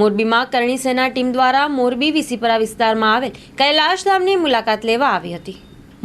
મોરબીમાં કરણી સેના ટીમ દ્વારા મોરબી વિસીપરા વિસ્તારમાં આવેલ કૈલાશધામની મુલાકાત લેવા આવી હતી.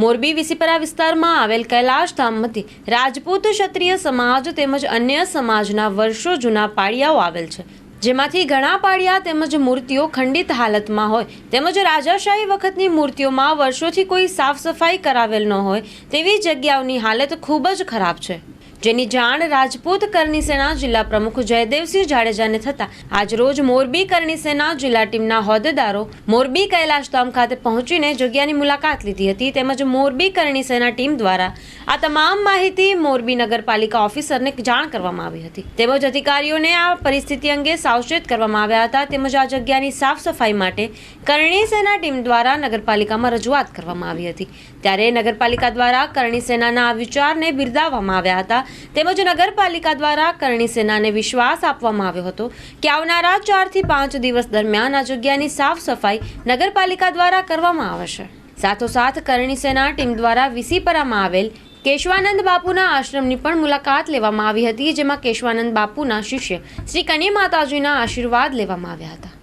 મોરબી વિસીપરા વિસ્તારમાં આવેલ કૈલાશધામમાંથી રાજપૂત ક્ષત્રિય સમાજ તેમજ અન્ય સમાજના વર્ષો જૂના પાળિયાઓ આવેલ છે. જેમાંથી ઘણા પાળિયા તેમજ મૂર્તિઓ ખંડિત હાલતમાં હોય તેમજ રાજાશાહી વખતની મૂર્તિઓમાં વર્ષોથી કોઈ સાફ સફાઈ કરાવેલ ન હોય તેવી જગ્યાઓની હાલત ખૂબ જ ખરાબ છે. જેની જાણ રાજપૂત કરણી સેના જિલ્લા પ્રમુખ જયદેવસિંહ જાડેજાને થતા આજરોજ મોરબી કરણી સેના જિલ્લા ટીમના હોદ્દેદારો મોરબી કૈલાશધામ ખાતે પહોંચીને જગ્યાની મુલાકાત લીધી હતી તેમજ મોરબી કરણી સેના ટીમ દ્વારા આ તમામ માહિતી મોરબી નગરપાલિકા ઓફિસરને જાણ કરવામાં આવી હતી. તેમજ અધિકારીઓને આ પરિસ્થિતિ અંગે સાવચેત કરવામાં આવ્યા હતા તેમજ આ જગ્યાની સાફ સફાઈ માટે કરણી સેના ટીમ દ્વારા નગરપાલિકામાં રજૂઆત કરવામાં આવી હતી. ત્યારે નગરપાલિકા દ્વારા કરણી સેનાના આ વિચારને બિરદાવવામાં આવ્યા હતા તેમજ નગરપાલિકા દ્વારા કરણી સેનાને વિશ્વાસ આપવામાં આવ્યો હતો કે આવનારા ચારથી પાંચ દિવસ દરમિયાન આ જગ્યાની સાફ સફાઈ નગરપાલિકા દ્વારા કરવામાં આવશે સાથોસાથ કરણી સેના ટીમ દ્વારા વિસીપરામાં આવેલ કેશવાનંદ બાપુના આશ્રમની પણ મુલાકાત લેવામાં આવી હતી જેમાં કેશવાનંદ બાપુના શિષ્ય શ્રી કની માતાજીના આશીર્વાદ લેવામાં આવ્યા હતા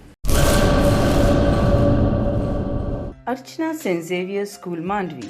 અર્ચના. Xavier School Mandvi,